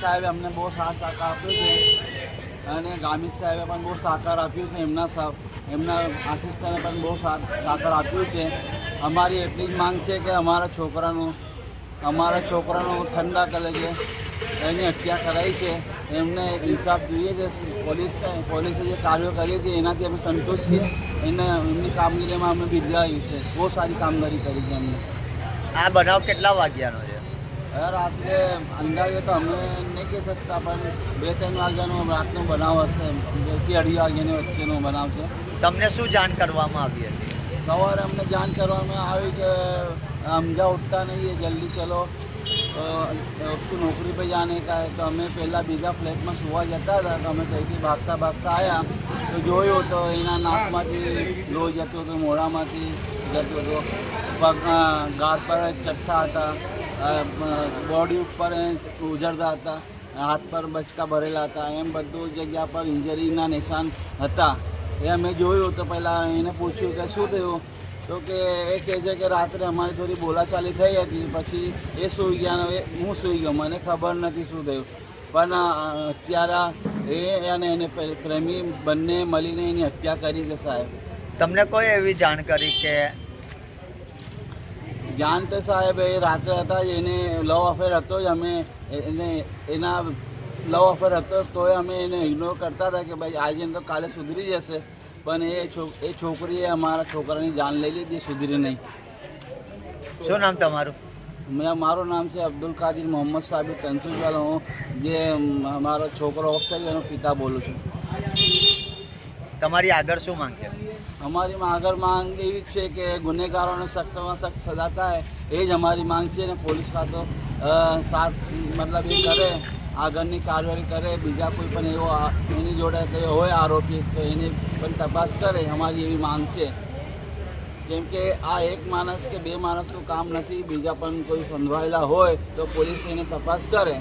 સાહેબે અમને બહુ સાથ સહકાર આપ્યો છે. અને ગામિત સાહેબે પણ બહુ સહકાર આપ્યું છે. એમના એમના આસિસ્ટન્ટે પણ બહુ સહકાર આપ્યું છે. અમારી એટલી જ માંગ છે કે અમારા છોકરાનું અમારા છોકરાનું ઠંડા કરે છે. એની હત્યા કરાઈ છે. એમને ઇન્સાફ જોઈએ છે. પોલીસ પોલીસે જે કાર્યો કરી હતી એનાથી અમે સંતોષ છીએ. એને એમની કામગીરીમાં અમે બિરદાવી છે. બહુ સારી કામગીરી કરી છે એમને. આ બનાવ કેટલા વાગ્યાનો છે? હવે રાત્રે અંદાજે તો અમે નહીં કહી શકતા પણ બે ત્રણ વાગ્યાનો રાતનો બનાવ હશે બેથી અઢી વાગ્યાની વચ્ચેનો બનાવ છે તમને શું જાણ કરવામાં આવી હતી સવારે અમને જાણ કરવામાં આવી કે हमजा उठता नहीं है जल्दी चलो तो उसको नौकरी पे जाने का है तो અમે પહેલાં બીજા ફ્લેટમાં સુવા જતા હતા તો અમે ત્યાંથી ભાગતા ભાગતા આવ્યા તો જોયું તો એના નાકમાંથી લોહી જતું હતું મોઢામાંથી જતું હતું પગ અ, ગાલ પર ચટ્ટા હતા બોડી ઉપર ઉજળતા હતા, હાથ પર બચકા ભરેલા હતા, એમ બધું જગ્યા પર ઇન્જરીના નિશાન હતા. એ અમે જોયું તો પહેલાં એને પૂછ્યું કે શું થયું? તો કે એ કહે છે કે રાત્રે અમારી થોડી બોલાચાલી થઈ હતી, પછી એ સૂઈ ગયા હું સૂઈ ગયો, મને ખબર નથી શું થયું. પણ અત્યારે એ અને એને પ્રેમી બંને મળીને એની હત્યા કરી છે સાહેબ. તમને કોઈ એવી જાણકારી કે જાણ તો સાહેબ એ રાત્રે હતા જ એને લવ અફેર હતો જ. અમે એને એના લવ અફેર હતો તોય અમે એને ઇગ્નોર કરતા હતા કે ભાઈ આજે તો કાલે સુધરી જશે. પણ એ એ છોકરીએ અમારા છોકરાની જાન લઈ લીધી સુધરી નહીં. શું નામ તમારું? મેં મારું નામ છે અબ્દુલ કાદિર મોહમ્મદ સાબિર તનસુરવાલા હું જે મારો છોકરો ઓફ થયો એનો પિતા બોલું છું. તમારી આગળ શું માંગ છે? અમારી આગળ માંગ એવી છે કે ગુનેગારોને સખ્તમાં સખ્ત સજા થાય, એ જ અમારી માંગ છે અને પોલીસ ખાતો સાથ, મતલબ એ કરે, આગળની કાર્યવાહી કરે, બીજા કોઈ પણ એવો એની જોડે કયો હોય આરોપી, તો એની પણ તપાસ કરે, અમારી એવી માંગ છે. કેમ કે આ એક માણસ કે બે માણસનું કામ નથી, બીજા પણ કોઈ સંભળાયેલા હોય, તો પોલીસ એને તપાસ કરે.